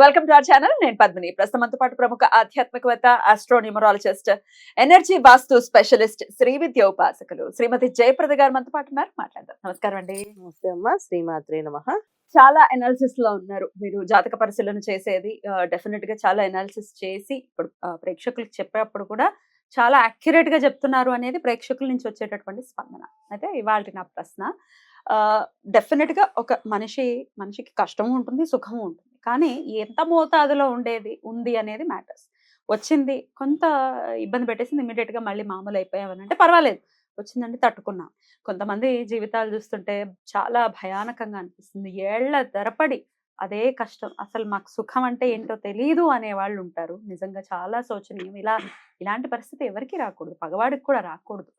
Welcome to our channel నేను పద్మిని. ప్రస్తుతంతో పాటు ప్రముఖ ఆధ్యాత్మికవేత్త astronumerologist energy vastu specialist Shri Vidya ఉపాసకులు శ్రీమతి జయప్రద గారు మనతో పాటు ఉన్నారు. మాట్లాడదాం. నమస్కారం అండి. నమస్తే అమ్మ. శ్రీమాత్రే నమ. చాలా ఎనాలిసిస్లో ఉన్నారు. మీరు జాతక పరిశీలన చేసేది డెఫినెట్గా చాలా ఎనాలిసిస్ చేసి ఇప్పుడు ప్రేక్షకులకు చెప్పేటప్పుడు కూడా చాలా అక్యురేట్గా చెప్తున్నారు అనేది ప్రేక్షకుల నుంచి వచ్చేటటువంటి స్పందన. అయితే ఇవాళ నా ప్రశ్న డెఫినెట్గా ఒక మనిషి మనిషికి కష్టము ఉంటుంది సుఖము ఉంటుంది. కానీ ఎంత మోతాదులో ఉండేది ఉంది అనేది మ్యాటర్స్. వచ్చింది కొంత ఇబ్బంది పెట్టేసింది ఇమీడియట్గా మళ్ళీ మామూలు అయిపోయామని అంటే పర్వాలేదు. వచ్చిందంటే తట్టుకున్నాం. కొంతమంది జీవితాలు చూస్తుంటే చాలా భయానకంగా అనిపిస్తుంది. ఏళ్ళ ధరపడి అదే కష్టం. అసలు మాకు సుఖం అంటే ఏంటో తెలియదు అనే వాళ్ళు ఉంటారు. నిజంగా చాలా శోచనీయం. ఇలా ఇలాంటి పరిస్థితి ఎవరికి రాకూడదు. పగవాడికి కూడా రాకూడదు.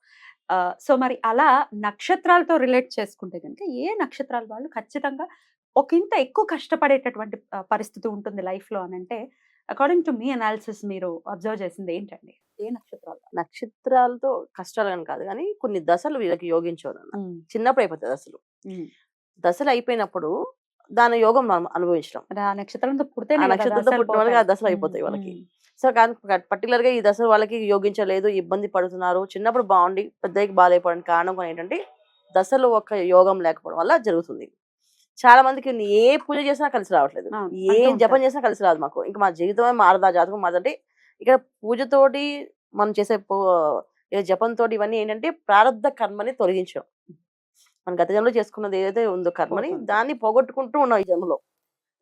సో మరి అలా నక్షత్రాలతో రిలేట్ చేసుకుంటే కనుక ఏ నక్షత్రాల వాళ్ళు ఖచ్చితంగా ఒక ఇంత ఎక్కువ కష్టపడేటటువంటి పరిస్థితి ఉంటుంది life లో అని అంటే అకార్డింగ్ టు మీ అనాలిసిస్ మీరు అబ్జర్వ్ చేసింది ఏంటండి? ఏ నక్షత్రాలు? నక్షత్రాలతో కష్టాలు అని కాదు కానీ కొన్ని దశలు వీళ్ళకి యోగించవు నాన్న. చిన్నప్పుడు అయిపోతాయి దశలు. దశలు అయిపోయినప్పుడు దాని యోగం మనం అనుభవించడం. నక్షత్రంతో పుడితే నక్షత్రంతో పుట్టిన వాళ్ళకి ఆ దశలు అయిపోతాయి వాళ్ళకి. సో కానీ పర్టికులర్గా ఈ దశ వాళ్ళకి యోగించలేదు ఇబ్బంది పడుతున్నారు. చిన్నప్పుడు బాగుండి పెద్దకి బాగాలేకపోవడానికి కారణం కూడా ఏంటంటే దశలు ఒక యోగం లేకపోవడం వల్ల జరుగుతుంది. చాలా మందికి ఏ పూజ చేసినా కలిసి రావట్లేదు. ఏ జపం. చేసినా కలిసి రాదు మాకు. ఇంకా మా జీవితమే మారదా జాతకం మారదంటే ఇక్కడ పూజతోటి మనం చేసే జపంతో ఇవన్నీ ఏంటంటే ప్రారంధ కర్మని తొలగించడం. మన గత జన్మలో చేసుకున్నది ఏదైతే ఉందో కర్మని. దాన్ని పోగొట్టుకుంటూ ఉన్నాం ఈ జన్మలో.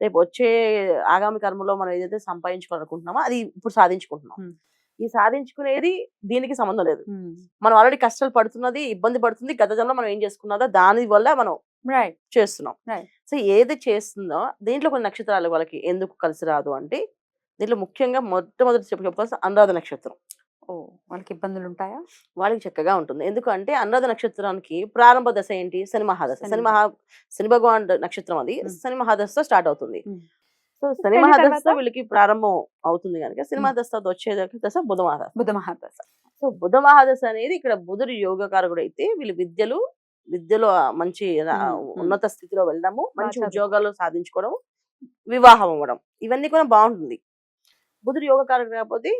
రేపు వచ్చే ఆగామి కర్మలో మనం ఏదైతే సంపాదించుకోవాలనుకుంటున్నామో అది ఇప్పుడు సాధించుకుంటున్నాం. ఈ సాధించుకునేది దీనికి సంబంధం లేదు. మనం ఆల్రెడీ కష్టాలు పడుతున్నది ఇబ్బంది పడుతుంది గత జన్మలో మనం ఏం చేసుకున్నదో దాని వల్ల మనం రైట్ చేస్తున్నాం. సో ఏది చేస్తుందో దీంట్లో కొన్ని నక్షత్రాలు వాళ్ళకి ఎందుకు కలిసి రాదు అంటే దీంట్లో ముఖ్యంగా మొట్టమొదటి చెప్ప చెప్పాల్సిన అనురాధ నక్షత్రం ఓ వాళ్ళకి ఇబ్బందులు ఉంటాయా వాళ్ళకి చక్కగా ఉంటుంది ఎందుకంటే అనురాధ నక్షత్రానికి ప్రారంభ దశ ఏంటి శని మహాదశ శని. మహా శని భగవాన్ నక్షత్రం అది. శని మహాదశతో స్టార్ట్ అవుతుంది. సో శని తర్వాత? వీళ్ళకి ప్రారంభం అవుతుంది కనుక Hmm. మహాదశ వచ్చే దశ బుధ మహాదశ బుధ మహాదశ సో బుధ మహాదశ అనేది ఇక్కడ బుధుడు యోగకారకుడు అయితే వీళ్ళు విద్యలు విద్యలో మంచి. ఉన్నత స్థితిలో వెళ్ళడము మంచి. ఉద్యోగాలు సాధించుకోవడం వివాహం అవ్వడం ఇవన్నీ కూడా బాగుంటుంది బుధుడు యోగకారకుడు కాకపోతే.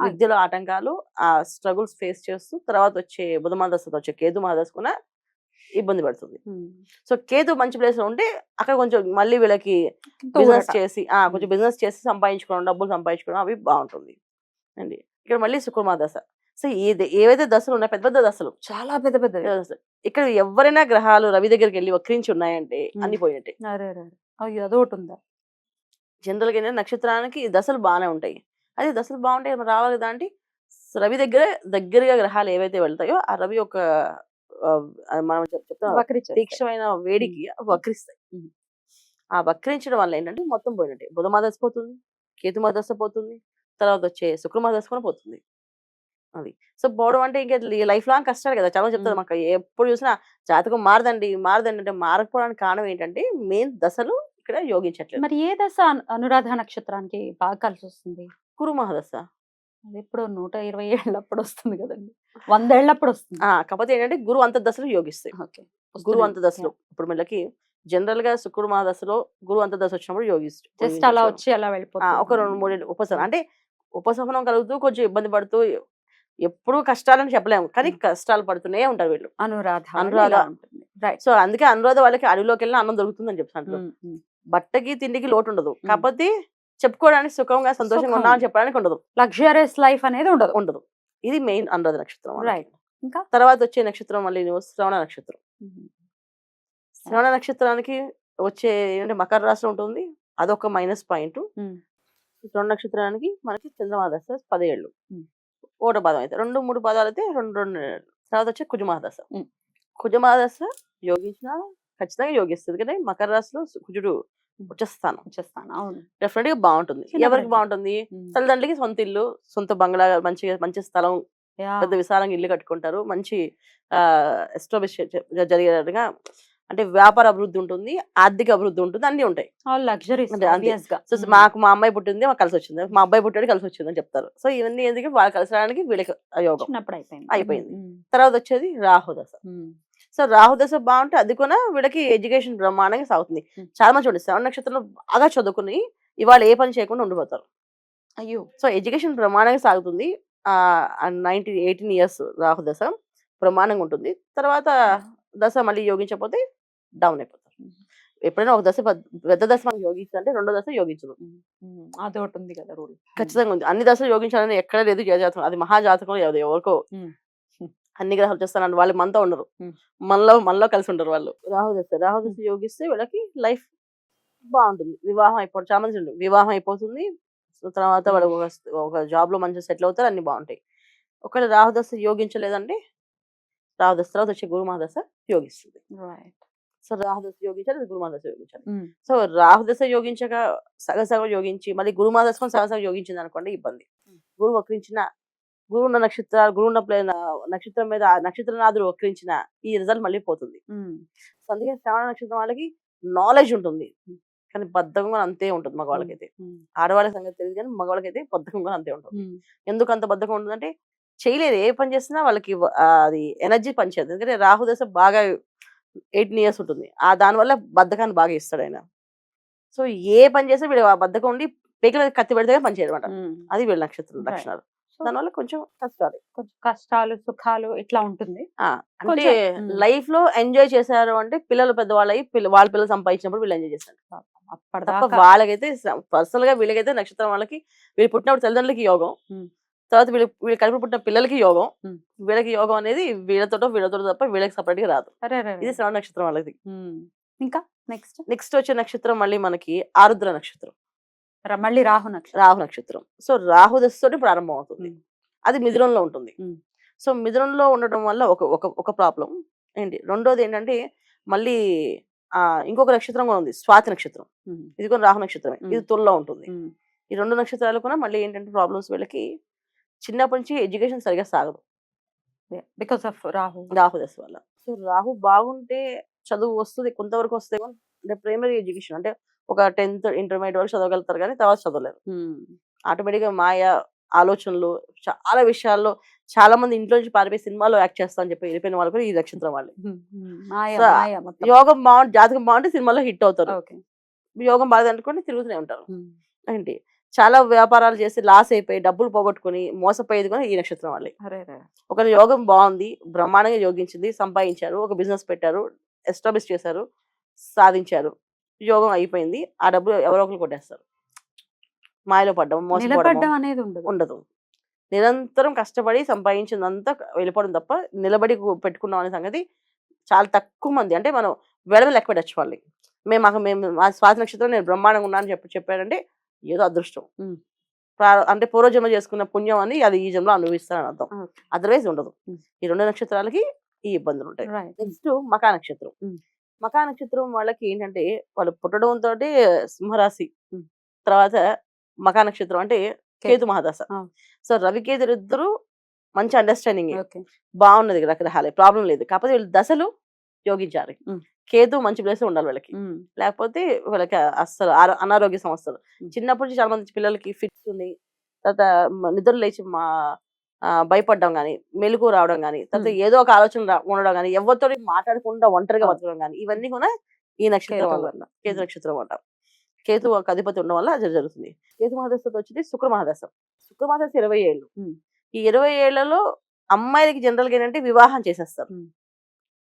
విద్యలో ఆటంకాలు ఆ స్ట్రగుల్స్ ఫేస్ చేస్తూ తర్వాత వచ్చే బుధ మహాదశతో వచ్చే కేతు మహాదశ కూడా ఇబ్బంది పడుతుంది. సో కేతు మంచి ప్లేస్లో ఉంటే అక్కడ కొంచెం మళ్ళీ వీళ్ళకి బిజినెస్. చేసి ఆ కొంచెం బిజినెస్ చేసి సంపాదించుకోవడం డబ్బులు సంపాదించుకోవడం అవి బాగుంటుంది. అండి. ఇక్కడ మళ్ళీ శుక్రమా దశ సో ఏది ఏవైతే దశలు ఉన్నాయో పెద్ద పెద్ద దశలు. చాలా పెద్ద పెద్ద దశలు. ఇక్కడ ఎవరైనా గ్రహాలు రవి దగ్గరికి వెళ్ళి వక్రించి ఉన్నాయంటే అన్ని. పోయినట్టే. అదొకటి ఉందా? జనరల్గా ఏంటంటే నక్షత్రానికి దశలు బాగానే ఉంటాయి. అదే దశలు బాగుంటాయి మరి రావాలి కదా అంటే రవి దగ్గర దగ్గరగా గ్రహాలు ఏవైతే వెళ్తాయో ఆ రవి ఆ, మనం చెప్తాం. తీక్షమైన వేడికి వక్రిస్తాయి. ఆ వక్రించడం వల్ల ఏంటంటే మొత్తం పోయినట్టే. బుధ మదస్సు పోతుంది కేతు మదస్సు పోతుంది తర్వాత వచ్చే శుక్ర మదస్సు కూడా పోతుంది. అది. సో పోవడం అంటే ఇంకా లైఫ్ లాంగ్ కష్టాలు కదా చాలా చెప్తారు. మాకు. ఎప్పుడు చూసినా జాతకం మారదండి మారదండి అంటే మారకపోవడానికి కారణం ఏంటంటే మెయిన్ దశలు ఇక్కడ యోగించట్లేదు. మరి ఏ దశ అను- అనురాధ నక్షత్రానికి బాగా కలిసి వస్తుంది కురు మహాదశ అది ఎప్పుడు నూట ఇరవై ఏళ్ళప్పుడు వస్తుంది కదండి. వందేళ్ళప్పుడు వస్తుంది. ఆ, కాకపోతే ఏంటంటే గురు అంత దశలు యోగిస్తాయి ఓకే. గురు అంత దశలో ఇప్పుడు వీళ్ళకి జనరల్గా శుక్రుడు మహాదశలో గురు అంత దశ వచ్చినప్పుడు యోగిస్తూ జస్ట్ అలా వచ్చి అలా ఆ, వెళ్ళిపోతుంది ఒక రెండు మూడేళ్ళు ఉపశమనం. అంటే ఉపశమనం కలుగుతూ కొంచెం ఇబ్బంది పడుతూ ఎప్పుడూ కష్టాలని చెప్పలేము. కానీ. కష్టాలు పడుతూనే ఉంటారు వీళ్ళు. అనురాధ అనురాధ. సో అందుకే అనురాధ వాళ్ళకి అడవిలోకి వెళ్ళిన అన్నం దొరుకుతుందని చెప్తాను బట్టకి తిండికి లోటు ఉండదు కాకపోతే చెప్పుకోవడానికి సుఖంగా సంతోషంగా. ఉన్నా అని చెప్పడానికి ఉండదు లగ్జరియస్ లైఫ్ అనేది ఉండదు ఉండదు ఇది మెయిన్ అనురాధ నక్షత్రం. రైట్ ఇంకా తర్వాత వచ్చే నక్షత్రం మళ్ళీ శ్రవణ నక్షత్రం శ్రవణ నక్షత్రానికి వచ్చే ఏంటంటే మకర రాశి ఉంటుంది అదొక మైనస్ పాయింట్. శ్రవణ నక్షత్రానికి మనకి చంద్రమాదశ పదేళ్ళు. ఓట పాదం అయితే రెండు మూడు పాదాలు అయితే రెండు రెండు. తర్వాత వచ్చి కుజమహాదశ ఉమ్. కుజమహాదశ యోగించిన ఖచ్చితంగా యోగిస్తుంది కానీ మకర రాశిలో కుజుడు ఉచ్చస్థానం వచ్చేస్తాను. అవును. డెఫినెట్గా బాగుంటుంది ఎవరికి. బాగుంటుంది. తల్లిదండ్రులకి సొంత ఇల్లు సొంత బంగ్లా మంచి మంచి స్థలం. పెద్ద విశాలంగా ఇల్లు కట్టుకుంటారు. మంచి ఎస్టాబ్లిష్ జరిగేటట్టుగా అంటే వ్యాపార అభివృద్ధి ఉంటుంది ఆర్థిక అభివృద్ధి ఉంటుంది అన్ని ఉంటాయి. సో మాకు మా అమ్మాయి పుట్టింది మాకు కలిసి వచ్చింది. మా అబ్బాయి పుట్టాడు కలిసి వచ్చింది అని చెప్తారు. సో ఇవన్నీ ఎందుకు? వాళ్ళు కలిసి రావడానికి వీళ్ళకి యోగం. చిన్నప్పుడు అయిపోయింది. తర్వాత వచ్చేది రాహుదశ. ఉమ్, సో రాహుదశ బాగుంటే అది కూడా వీళ్ళకి ఎడ్యుకేషన్ బ్రహ్మాండంగా సాగుతుంది. చాలా మంది చూడండి శ్రవణ నక్షత్రంలో బాగా చదువుకుని ఇవాళ ఏ పని చేయకుండా ఉండిపోతారు. అయ్యో! సో ఎడ్యుకేషన్ బ్రహ్మాండంగా సాగుతుంది. నైన్టీన్ ఎయిటీన్ ఇయర్స్ రాహు దశ బ్రహ్మాండంగా ఉంటుంది. తర్వాత దశ మళ్ళీ యోగించకపోతే డౌన్ అయిపోతారు. ఎప్పుడైనా ఒక దశ పెద్ద- దశ మనం యోగించాలంటే రెండో దశ యోగించదు అదొకటి ఉంది కదా రూల్. ఖచ్చితంగా ఉంది. అన్ని దశలు యోగించాలని ఎక్కడ లేదు జాతకం. అది మహాజాతకం ఎవరు ఎవరికో. అన్ని గ్రహాలు చేస్తానంటే వాళ్ళు మనతో ఉండరు. మనలో మనలో కలిసి ఉండరు వాళ్ళు. రాహు దశ రాహు దశ యోగిస్తే వీళ్ళకి లైఫ్ బాగుంటుంది. వివాహం అయిపోతుంది చాలా మంది వివాహం అయిపోతుంది. తర్వాత వాళ్ళు ఒక ఒక జాబ్లో మంచిగా సెటిల్ అవుతారు. అన్ని బాగుంటాయి. ఒకవేళ రాహుదశ యోగించలేదంటే రాహుదశ తర్వాత వచ్చే గురుమహాదశ యోగిస్తుంది. రైట్. సో రాహుదశ యోగించాలి అది గురుమహాదశ యోగించాలి. సో రాహుదశ యోగించక సగం సగం యోగించి మళ్ళీ గురుమాదశం సగం సగం యోగించింది అనుకోండి ఇబ్బంది. గురువు వక్రించిన గురువు ఉన్న నక్షత్రాలు గురువు ఉన్న ప్లే- నక్షత్రం మీద ఆ నక్షత్రనాథుడు వక్రించిన ఈ రిజల్ట్ మళ్ళీ పోతుంది. సో అందుకే శ్రవణ నక్షత్రం వాళ్ళకి నాలెడ్జ్ ఉంటుంది. కానీ బద్ధకం కూడా అంతే ఉంటుంది మగవాళ్ళకైతే. ఆడవాళ్ళ సంగతి తెలియదు కానీ మగవాళ్ళకైతే బద్ధకం కూడా అంతే ఉంటుంది. ఎందుకు అంత బద్ధకం ఉంటుందంటే చేయలేదు. ఏ పని చేసినా వాళ్ళకి అది ఎనర్జీ పనిచేయదు. ఎందుకంటే రాహు దశ బాగా ఎయిటీన్ ఇయర్స్ ఉంటుంది. ఆ దానివల్ల బద్ధకాన్ని బాగా ఇస్తాడు ఆయన. సో ఏ పని చేసినా వీడు ఆ బద్ధకం ఉండి పేకల కత్తి పెడితే పని చేయడం. అది వీళ్ళ నక్షత్రం. లక్షణాలు. దానివల్ల కొంచెం కష్టాలు కొంచెం కష్టాలు సుఖాలు ఇట్లా ఉంటుంది అంటే. లైఫ్లో ఎంజాయ్ చేశారు అంటే పిల్లలు పెద్దవాళ్ళు అయ్యి వాళ్ళ పిల్లలు సంపాదించినప్పుడు వీళ్ళు ఎంజాయ్ చేస్తారు తప్ప అప్పటిదాకా వాళ్ళకైతే పర్సనల్గా వీళ్ళకైతే నక్షత్రం వాళ్ళకి వీళ్ళు పుట్టినప్పుడు తల్లిదండ్రులకి యోగం. తర్వాత వీళ్ళు వీళ్ళు కడుపు పుట్టిన పిల్లలకి యోగం. వీళ్ళకి యోగం అనేది వీళ్ళతోటో వీళ్ళతో తప్ప వీళ్ళకి సపరేట్గా రాదు ఇది. శ్రవణ నక్షత్రం వాళ్ళది. ఇంకా నెక్స్ట్ నెక్స్ట్ వచ్చే నక్షత్రం మళ్ళీ మనకి ఆరుద్ర నక్షత్రం మళ్ళీ రాహు నక్షత్రం రాహు నక్షత్రం. సో రాహు దశతోటి ప్రారంభం అవుతుంది. అది మిథునంలో ఉంటుంది. సో మిథునంలో ఉండటం వల్ల ఒక ఒక ఒక ప్రాబ్లం ఏంటి? రెండోది ఏంటంటే మళ్ళీ ఆ ఇంకొక నక్షత్రం కూడా ఉంది స్వాతి నక్షత్రం. ఇది కూడా రాహు నక్షత్రమే ఇది. తుల్లో ఉంటుంది. ఈ రెండు నక్షత్రాలు కూడా మళ్ళీ ఏంటంటే ప్రాబ్లమ్స్ వీళ్ళకి చిన్నప్పటి నుంచి ఎడ్యుకేషన్ సరిగా సాగదు. Because of Rahu. రాహు దశ వల్ల. సో రాహు బాగుంటే చదువు వస్తుంది కొంతవరకు వస్తే అంటే ప్రైమరీ ఎడ్యుకేషన్ అంటే ఒక టెన్త్ ఇంటర్మీడియట్ వరకు చదవగలుగుతారు కానీ తర్వాత చదవలేరు. ఉమ్, ఆటోమేటిక్గా మాయ ఆలోచనలు చాలా విషయాల్లో చాలా మంది ఇంట్లో నుంచి పారిపోయి సినిమాలో యాక్ట్ చేస్తా అని చెప్పి వెళ్ళిపోయిన వాళ్ళు కూడా ఈ నక్షత్రం వాళ్ళు. యోగం బాగుంటే జాతకం బాగుంటే సినిమాలో హిట్ అవుతారు. యోగం బాగా అనుకోండి తిరుగుతూనే ఉంటారు. ఏంటి? చాలా వ్యాపారాలు చేసి లాస్ అయిపోయి డబ్బులు పోగొట్టుకుని మోసపోయేది కూడా ఈ నక్షత్రం వాళ్ళే. ఒక యోగం బాగుంది బ్రహ్మాండంగా యోగించింది సంపాదించారు ఒక బిజినెస్ పెట్టారు ఎస్టాబ్లిష్ చేశారు సాధించారు. యోగం అయిపోయింది. ఆ డబ్బులు ఎవరో ఒకరు కొట్టేస్తారు. మాయలో పడ్డం మోసపోవడం నిలబడ్డం అనేది ఉండదు. ఉండదు. నిరంతరం కష్టపడి సంపాదించిందంతా వెళ్ళిపోవడం తప్ప నిలబడి పెట్టుకున్నాం అనే సంగతి చాలా తక్కువ మంది. అంటే మనం వెడమ లెక్క పెట్టచ్చు వాళ్ళని. మేము మాకు మేము మా స్వాతి నక్షత్రం నేను బ్రహ్మాండంగా ఉన్నాను చెప్పి చెప్పారంటే ఏదో అదృష్టం. అంటే పూర్వజన్మ చేసుకున్న పుణ్యం అని అది ఈ జన్మలో అనుభవిస్తారని అర్థం. అదర్వైజ్ ఉండదు. ఈ రెండు నక్షత్రాలకి ఈ ఇబ్బందులు ఉంటాయి. నెక్స్ట్ మకా నక్షత్రం. మకా నక్షత్రం వాళ్ళకి ఏంటంటే వాళ్ళు పుట్టడం తోటి సింహరాశి. తర్వాత మకా నక్షత్రం అంటే కేతు మహాదశ. ఆ. సో రవి కేతులు ఇద్దరు మంచి అండర్స్టాండింగ్ బాగున్నది రకరకాల ప్రాబ్లం లేదు. కాకపోతే వీళ్ళు దశలు యోగించాలి. కేతు మంచి ప్లేస్ ఉండాలి వీళ్ళకి. లేకపోతే వీళ్ళకి అస్సలు అనారోగ్య సమస్యలు. చిన్నప్పటి నుంచి చాలా మంది పిల్లలకి ఫిట్స్ ఉన్నాయి తర్వాత నిద్ర లేచి మా భయపడడం కానీ మెలకు రావడం కానీ తర్వాత. ఏదో ఒక ఆలోచన ఉండడం కానీ ఎవరితో మాట్లాడకుండా ఒంటరిగా. బతకడం కానీ ఇవన్నీ కూడా ఈ నక్షత్రం కేతు వల్ల. కేతు. నక్షత్రం వల్ల కేతు ఒక అధిపతి ఉండడం వల్ల అది జరుగుతుంది కేతు మహాదశతో వచ్చింది శుక్ర మహాదశ శుక్ర మహాదశ ఇరవై ఏళ్ళు. ఈ ఇరవై ఏళ్ళలో అమ్మాయిలకి జనరల్గా ఏంటంటే వివాహం చేసేస్తారు.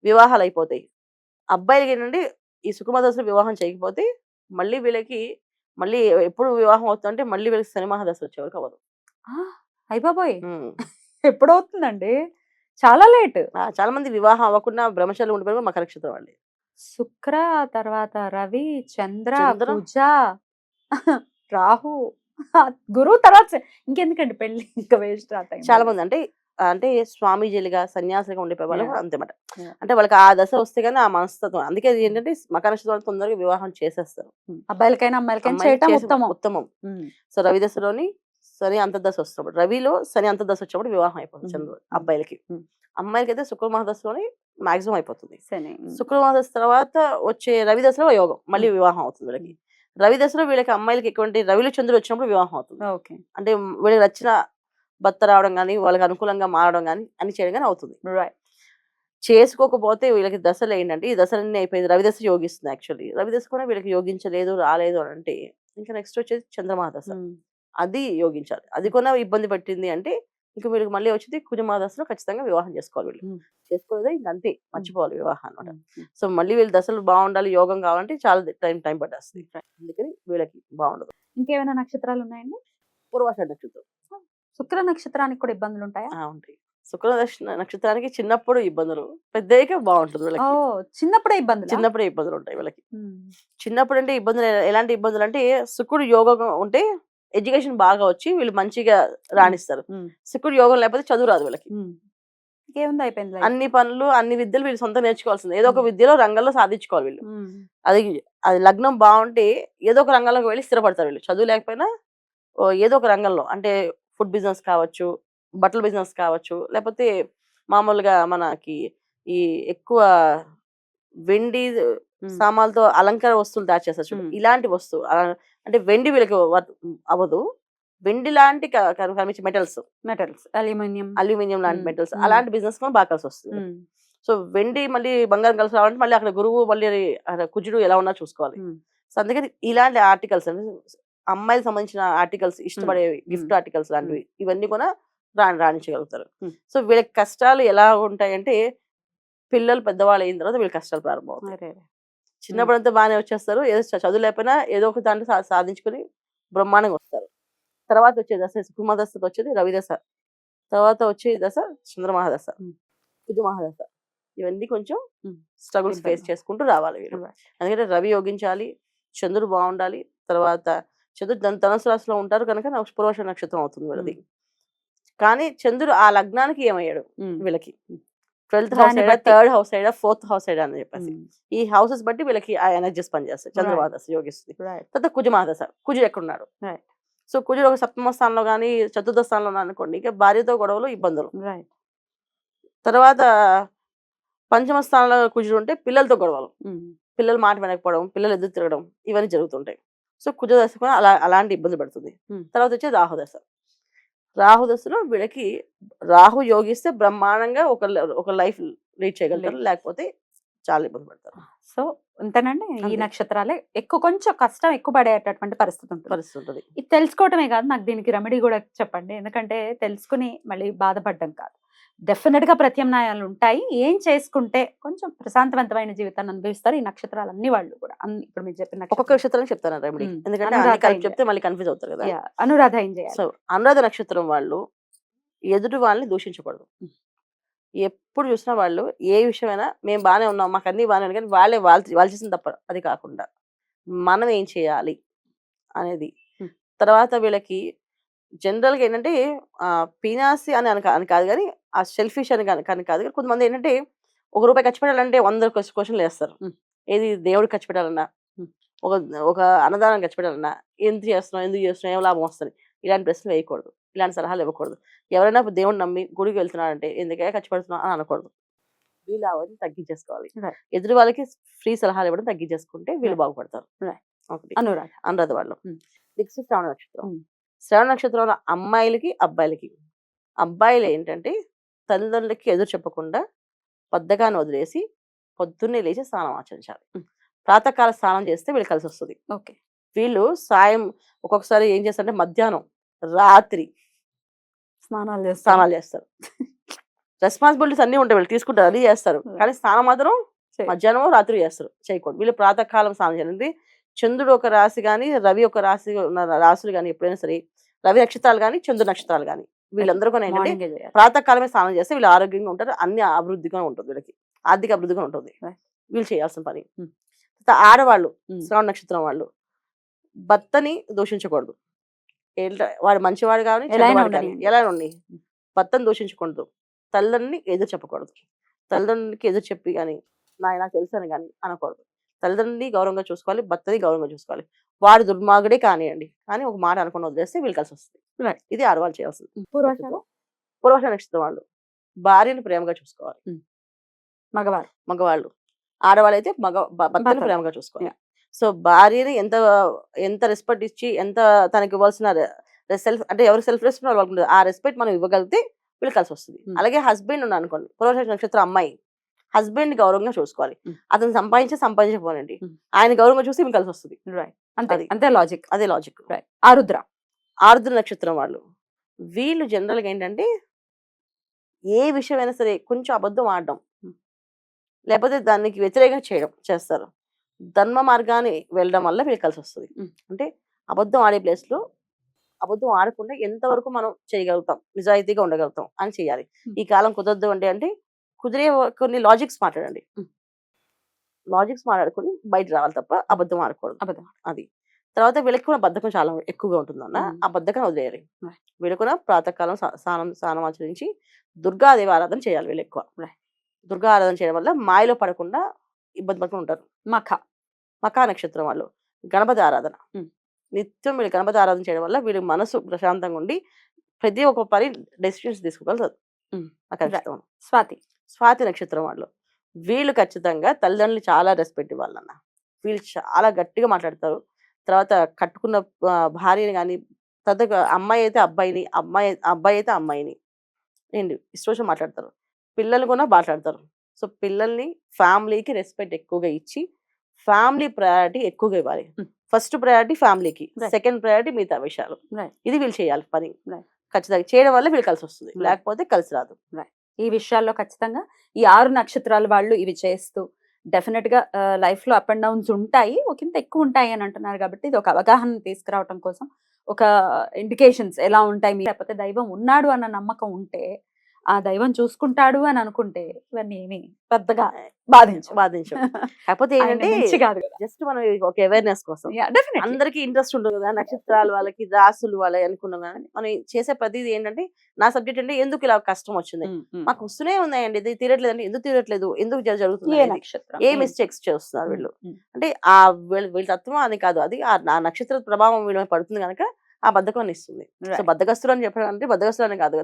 వివాహాలు అయిపోతాయి అబ్బాయిలకి ఏంటంటే ఈ శుక్ర మహాదశలో వివాహం చేయకపోతే మళ్ళీ వీళ్ళకి మళ్ళీ ఎప్పుడు వివాహం అవుతుందంటే మళ్ళీ వీళ్ళకి శని మహాదశ వచ్చే వరకు అవ్వదు అయిపోయి. ఎప్పుడవుతుందండి చాలా లేట్ చాలా మంది వివాహం అవ్వకుండా బ్రహ్మచారులు ఉండిపోయి మకర నక్షత్రం వాళ్ళే శుక్ర తర్వాత రవి చంద్ర. కుజ రాహు గురువు తర్వాత ఇంకెందుకండి పెళ్ళి ఇంకా వేస్ట్ చాలా. మంది అంటే అంటే స్వామీజీలుగా సన్యాసులుగా ఉండిపోయే వాళ్ళు. అంతేమాట. అంటే వాళ్ళకి ఆ దశ వస్తే కానీ ఆ మనస్తత్వం అందుకే అది ఏంటంటే మకర నక్షత్రం తొందరగా వివాహం చేసేస్తారు. అబ్బాయిలకైనా అమ్మాయిలకైనా ఉత్తమం. సో రవి దశలోని శని అంతర్దశ వస్తున్నప్పుడు రవిలో శని అంతర్దశ వచ్చినప్పుడు వివాహం అయిపోతుంది. చంద్రుడు అబ్బాయిలకి. మ్మ్. అమ్మాయిలకి అయితే శుక్ర మహాదశలోని మాక్సిమం అయిపోతుంది. శుక్ర మహాదశ తర్వాత వచ్చే రవి దశలో యోగం మళ్ళీ వివాహం అవుతుంది వీళ్ళకి. రవి దశలో వీళ్ళకి అమ్మాయిలకి ఎటువంటి రవిలో చంద్రుడు వచ్చినప్పుడు వివాహం అవుతుంది. ఓకే. అంటే వీళ్ళకి నచ్చిన భర్త రావడం కానీ వాళ్ళకి అనుకూలంగా మారడం కానీ అన్ని చేయడం కానీ అవుతుంది. చేసుకోకపోతే వీళ్ళకి దశలు ఏంటంటే ఈ దశలన్నీ అయిపోయింది. రవి దశ యోగిస్తుంది యాక్చువల్లీ. రవి దశ కూడా వీళ్ళకి యోగించలేదు రాలేదు అని అంటే ఇంకా నెక్స్ట్ వచ్చేది చంద్రమా దశ అది యోగించాలి. అది కూడా ఇబ్బంది పెట్టింది అంటే ఇంకా వీళ్ళకి మళ్ళీ వచ్చేది కుజమా దశలో ఖచ్చితంగా వివాహం చేసుకోవాలి వీళ్ళు. చేసుకోలేదా ఇంక అంతే మర్చిపోవాలి వివాహం అనమాట సో మళ్ళీ వీళ్ళ దశలు బాగుండాలి యోగం కావాలంటే చాలా టైం టైం పట్టేస్తుంది. అందుకని వీళ్ళకి బాగుండదు. ఇంకేమైనా నక్షత్రాలు ఉన్నాయండి పూర్వాష నక్షత్రం శుక్ర నక్షత్రానికి కూడా ఇబ్బందులు ఉంటాయా? ఉంటాయి. శుక్ర నక్షత్రానికి చిన్నప్పుడు ఇబ్బందులు పెద్దయ్యాక బాగుంటుంది వీళ్ళకి. చిన్నప్పుడే ఇబ్బందులు? చిన్నప్పుడే ఇబ్బందులు ఉంటాయి వీళ్ళకి. చిన్నప్పుడు అంటే ఇబ్బందులు ఎలాంటి ఇబ్బందులు అంటే శుక్రుడు యోగం ఉంటే ఎడ్యుకేషన్ బాగా వచ్చి వీళ్ళు మంచిగా రాణిస్తారు శుక్రుడు యోగం లేకపోతే చదువు రాదు వీళ్ళకి ఇంకేముంది అయిపోయింది. అన్ని పనులు అన్ని విద్యలు వీళ్ళు సొంతం నేర్చుకోవాల్సింది ఏదో ఒక. విద్యలో రంగంలో సాధించుకోవాలి వీళ్ళు. అది అది లగ్నం బాగుంటే ఏదో ఒక రంగంలోకి వెళ్ళి స్థిరపడతారు వీళ్ళు చదువు లేకపోయినా ఏదో ఒక రంగంలో అంటే ఫుడ్ బిజినెస్ కావచ్చు బట్టల బిజినెస్ కావచ్చు లేకపోతే మామూలుగా మనకి ఈ ఎక్కువ వెండి. సామాన్లతో అలంకార వస్తువులు తయారు చేస్తారు. ఇలాంటి వస్తువు అంటే వెండి వీళ్ళకి అవ్వదు. వెండి లాంటి కనిపించే మెటల్స్. మెటల్స్. అల్యూమినియం. అల్యూమినియం లాంటి. మెటల్స్. అలాంటి బిజినెస్ కూడా బాగా కలిసి వస్తుంది. సో వెండి మళ్ళీ బంగారం కలిసి రావాలంటే మళ్ళీ అక్కడ గురువు మళ్ళీ కుజుడు ఎలా ఉన్నా చూసుకోవాలి. సో అందుకని ఇలాంటి ఆర్టికల్స్ అంటే అమ్మాయిలకు సంబంధించిన ఆర్టికల్స్ ఇష్టపడేవి గిఫ్ట్. ఆర్టికల్స్ లాంటివి ఇవన్నీ కూడా రాణి రాణించగలుగుతారు. సో వీళ్ళకి కష్టాలు ఎలా ఉంటాయంటే పిల్లలు పెద్దవాళ్ళు అయిన తర్వాత వీళ్ళకి కష్టాలు ప్రారంభం అవుతాయి చిన్నప్పుడు అంతా బాగానే వచ్చేస్తారు. ఏదో చదువు లేకపోయినా ఏదో ఒక దాంట్లో సా- సాధించుకుని బ్రహ్మాండంగా వస్తారు. తర్వాత వచ్చే దశ కుమదశకు వచ్చేది రవిదశ. తర్వాత వచ్చే దశ చంద్రమహాదశ. మ్మ్. కుజమహాదశ ఇవన్నీ కొంచెం. స్ట్రగుల్స్. ఫేస్ చేసుకుంటూ రావాలి వీళ్ళు. ఎందుకంటే రవి యోగించాలి చంద్రుడు బాగుండాలి తర్వాత చంద్రుడు ధన ధనుసు రాశిలో ఉంటారు కనుక పూర్వాష నక్షత్రం అవుతుంది వీళ్ళది. కానీ చంద్రుడు ఆ లగ్నానికి ఏమయ్యాడు వీళ్ళకి? Twelfth house side. Third house side fourth house side అని చెప్పేసి. ఈ హౌసెస్ బట్టి వీళ్ళకి ఆ ఎనర్జీస్ పనిచేస్తాయి చంద్రమాదశ యోగిస్తుంది తర్వాత కుజమాదశ కుజుడు ఎక్కడున్నాడు. సో కుజుడు ఒక సప్తమ స్థానంలో కానీ చతుర్థ స్థానంలో అనుకోండి ఇక భార్యతో గొడవలు ఇబ్బందులు. తర్వాత పంచమ స్థానంలో కుజుడు ఉంటే పిల్లలతో గొడవలు. పిల్లలు మాట వినకపోవడం పిల్లలు ఎదురు తిరగడం ఇవన్నీ జరుగుతుంటాయి. సో కుజ దశ కూడా అలా అలాంటి ఇబ్బంది పడుతుంది. తర్వాత వచ్చే రాహు దశ రాహు దశలో వీళ్ళకి రాహు యోగిస్తే బ్రహ్మాండంగా ఒక ఒక లైఫ్ లీడ్ చేయగలుగుతారు. లేకపోతే చాలా ఇబ్బంది పడతారు. సో అంతేనండి ఈ. నక్షత్రాలే ఎక్కువ కొంచెం కష్టం ఎక్కువ పడేటటువంటి పరిస్థితి ఉంటుంది. పరిస్థితి ఉంటుంది ఇది తెలుసుకోవటమే కాదు నాకు దీనికి రెమెడీ కూడా చెప్పండి. ఎందుకంటే తెలుసుకుని మళ్ళీ బాధపడడం కాదు. డెఫినెట్గా ప్రత్యామ్నాయాలు ఉంటాయి ఏం చేసుకుంటే కొంచెం ప్రశాంతవంతమైన జీవితాన్ని అనుభవిస్తారు ఈ నక్షత్రాలు అన్ని వాళ్ళు కూడా అన్ని ఇప్పుడు మీరు చెప్పిన ఒక్కొక్క నక్షత్రం చెప్తాను రెమెడీ Hmm. ఎందుకంటే. చెప్తే మళ్ళీ కన్ఫ్యూజ్ అవుతారు కదా అనురాధ ఏం చేయాలి సో అనురాధ నక్షత్రం వాళ్ళు ఎదుటి వాళ్ళని దూషించకూడదు. ఎప్పుడు చూసినా వాళ్ళు ఏ విషయమైనా మేము బాగానే ఉన్నాం మాకు అన్ని బాగానే ఉన్నాయి కానీ వాళ్ళే వాళ్ళు వాళ్ళు చేసిన తప్ప అది కాకుండా మనం ఏం చేయాలి అనేది. తర్వాత వీళ్ళకి జనరల్గా ఏంటంటే పీనాసి అని అని కాదు కానీ ఆ సెల్ఫిష్ అని కానీ కాదు. కొంతమంది ఏంటంటే ఒక రూపాయి ఖర్చు పెట్టాలంటే వంద క్వశ్చన్లు వేస్తారు. ఏది దేవుడికి ఖర్చు పెట్టాలన్నా. ఒక ఒక అన్నదానం ఖర్చు పెట్టాలన్నా ఎందుకు చేస్తున్నాం ఎందుకు చేస్తున్నాం ఏం లాభం వస్తుంది? ఇలాంటి ప్రశ్నలు వేయకూడదు. ఇలాంటి సలహాలు ఇవ్వకూడదు. ఎవరైనా దేవుడిని నమ్మి గుడికి వెళ్తున్నారంటే ఎందుకే ఖర్చు పెడుతున్నాం అని అనకూడదు. వీళ్ళు అవన్నీ తగ్గించేసుకోవాలి. ఎదురు వాళ్ళకి ఫ్రీ సలహాలు ఇవ్వడం తగ్గించేసుకుంటే వీళ్ళు. బాగుపడతారు. అనురాధ అనురాధ వాళ్ళు. నెక్స్ట్ శ్రవణ నక్షత్రం. శ్రవణ నక్షత్రంలో అమ్మాయిలకి అబ్బాయిలకి. అబ్బాయిలు ఏంటంటే తల్లిదండ్రులకి ఎదురు చెప్పకుండా బద్ధకాన్ని వదిలేసి పొద్దున్నే లేచి స్నానం ఆచరించాలి. ప్రాతకాల స్నానం చేస్తే వీళ్ళు కలిసి వస్తుంది. ఓకే. వీళ్ళు సాయం ఒక్కొక్కసారి ఏం చేస్తారంటే మధ్యాహ్నం రాత్రి స్నానాలు చేస్తారు. స్నానాలు చేస్తారు. రెస్పాన్సిబిలిటీస్ అన్ని ఉంటాయి. వీళ్ళు తీసుకుంటారు అది చేస్తారు. కానీ స్నానం మాత్రం మధ్యాహ్నం రాత్రి చేస్తారు. చేయకూడదు. వీళ్ళు ప్రాతకాలం స్నానం చేయాలి చంద్రుడు ఒక రాశి కానీ రవి ఒక రాశి ఉన్న రాశులు కానీ ఎప్పుడైనా సరే రవి నక్షత్రాలు కానీ చంద్రు నక్షత్రాలు కానీ వీళ్ళందరూ కూడా ఏంటంటే ప్రాతకాలమే స్నానం చేస్తే వీళ్ళు ఆరోగ్యంగా ఉంటారు అన్ని అభివృద్ధిగా ఉంటుంది వీళ్ళకి. ఆర్థిక అభివృద్ధిగా ఉంటుంది. వీళ్ళు చేయాల్సిన పని. Hmm. ఆడవాళ్ళు Hmm. శ్రవణ నక్షత్రం వాళ్ళు భర్తని దూషించకూడదు. వాడు మంచివాడు కానీ ఎలా ఉండి భర్తను దూషించకూడదు. తల్లిదండ్రులని ఎదురు చెప్పకూడదు. తల్లిదండ్రులకి ఎదురు చెప్పి కానీ నాకు తెలుసని కానీ అనకూడదు. తల్లిదండ్రులని గౌరవంగా చూసుకోవాలి భర్తని గౌరవంగా చూసుకోవాలి. వాడు దుర్మార్గుడే కానివ్వండి కానీ ఒక మాట అనుకుని వదిలేస్తే వీళ్ళు కలిసి వస్తుంది. ఇది ఆడవాళ్ళు చేయాల్సింది. పూర్వష నక్షత్రం వాళ్ళు భార్యని ప్రేమగా చూసుకోవాలి. మగవారు? మగవాళ్ళు. ఆడవాళ్ళు అయితే మగ భర్తని భర్త. ప్రేమగా చూసుకోవాలి. సో భార్యని ఎంత ఎంత రెస్పెక్ట్ ఇచ్చి ఎంత తనకి ఇవ్వాల్సిన సెల్ఫ్ అంటే ఎవరు సెల్ఫ్ రెస్పెక్ట్ వాళ్ళకు ఆ రెస్పెక్ట్ మనం ఇవ్వగలిగితే వీళ్ళు కలిసి వస్తుంది. అలాగే హస్బెండ్ ఉన్నాడు అనుకోండి పూర్వశ నక్షత్రం అమ్మాయి. హస్బెండ్ గౌరవంగా చూసుకోవాలి. అతను సంపాదించి సంపాదించకపోనండి. ఆయన గౌరవంగా చూస్తే వీళ్ళు కలిసి వస్తుంది రైట్ అంతే లాజిక్ అదే లాజిక్ రైట్ ఆరుద్ర. ఆరుద్ర నక్షత్రం వాళ్ళు. వీళ్ళు జనరల్గా ఏంటంటే ఏ విషయమైనా సరే కొంచెం అబద్ధం ఆడడం. లేకపోతే దానికి వ్యతిరేకంగా చేయడం చేస్తారు. ధర్మ మార్గాన్ని వెళ్ళడం వల్ల వీళ్ళకి కలిసి వస్తుంది. అంటే అబద్ధం ఆడే place లో అబద్ధం ఆడకుండా ఎంతవరకు మనం చేయగలుగుతాం నిజాయితీగా ఉండగలుగుతాం అని చేయాలి. ఈ కాలం కుదరదు అంటే అంటే కుదిరే కొన్ని లాజిక్స్ మాట్లాడండి. లాజిక్స్ మాట్లాడుకుని బయట రావాలి తప్ప అబద్ధం ఆడకూడదు. అబద్ధం అది. తర్వాత వీళ్ళకి కూడా బద్ధకం చాలా ఎక్కువగా ఉంటుందన్న. ఆ బద్ధకం వదిలేయాలి. వీళ్ళు కూడా ప్రాతకాలం స్నానం స్నానం ఆచరించి దుర్గాదేవి ఆరాధన చేయాలి వీళ్ళు ఎక్కువ. దుర్గా ఆరాధన చేయడం వల్ల మాయలో పడకుండా ఇబ్బంది పడుకుని ఉంటారు. మఖ. మకా నక్షత్రం వాళ్ళు. గణపతి ఆరాధన. నిత్యం వీళ్ళు గణపతి ఆరాధన చేయడం వల్ల వీళ్ళ మనసు ప్రశాంతంగా ఉండి ప్రతి ఒక్క పని డెసిషన్స్ తీసుకోగలుగుతారు. స్వాతి. స్వాతి నక్షత్రం వాళ్ళు. వీళ్ళు ఖచ్చితంగా తల్లిదండ్రులు చాలా రెస్పెక్ట్ ఇవ్వాలన్న. వీళ్ళు చాలా గట్టిగా మాట్లాడతారు. తర్వాత కట్టుకున్న భార్యని కానీ తర్వాత అమ్మాయి అయితే అబ్బాయిని అమ్మాయి అబ్బాయి అయితే అమ్మాయిని. ఏంటి? ఇష్టం మాట్లాడతారు. పిల్లలు కూడా మాట్లాడతారు. సో పిల్లల్ని ఫ్యామిలీకి రెస్పెక్ట్ ఎక్కువగా ఇచ్చి ఫ్యామిలీ ప్రయారిటీ ఎక్కువగా ఇవ్వాలి. ఫస్ట్ ప్రయారిటీ ఫ్యామిలీకి. సెకండ్ ప్రయారిటీ మిగతా విషయాలు. ఇది వీళ్ళు చేయాలి పని. ఖచ్చితంగా చేయడం వల్ల వీళ్ళు కలిసి వస్తుంది. లేకపోతే కలిసి రాదు. ఈ విషయాల్లో ఖచ్చితంగా ఈ ఆరు నక్షత్రాల వాళ్ళు ఇవి చేస్తూ డెఫినెట్గా లైఫ్లో అప్ అండ్ డౌన్స్ ఉంటాయి. ఒకంత ఎక్కువ ఉంటాయి అని అంటున్నారు కాబట్టి ఇది ఒక అవగాహన తీసుకురావటం కోసం ఒక ఇండికేషన్స్ ఎలా ఉంటాయి మీ- లేకపోతే దైవం ఉన్నాడు అన్న నమ్మకం ఉంటే ఆ దైవం చూసుకుంటాడు అని అనుకుంటే ఇవన్నీ ఏమి పెద్దగా బాధించవు. బాధించం కాకపోతే ఏంటంటే కాదు జస్ట్ మనం ఒక అవేర్నెస్ కోసం. అందరికి ఇంట్రెస్ట్ ఉంటుంది కదా నక్షత్రాలు వాళ్ళకి రాసులు వాళ్ళకి అనుకున్నాం కానీ మనం చేసే ప్రతిదీ ఏంటంటే నా సబ్జెక్ట్ అంటే ఎందుకు ఇలా కష్టం వచ్చింది. మాకు వస్తూనే ఉన్నాయండి. ఇది తీరట్లేదు అంటే ఎందుకు తీరట్లేదు? ఎందుకు జరుగుతుంది ఏ మిస్టేక్స్ చేస్తున్నారు వీళ్ళు? అంటే ఆ వీళ్ళ వీళ్ళ తత్వం అని కాదు. అది ఆ నక్షత్ర ప్రభావం వీళ్ళ పడుతుంది కనుక ఆ బద్ధకాన్ని ఇస్తుంది. So Right. బద్దగస్తులు అని చెప్పడం అంటే బద్దగస్తులు అని కాదు.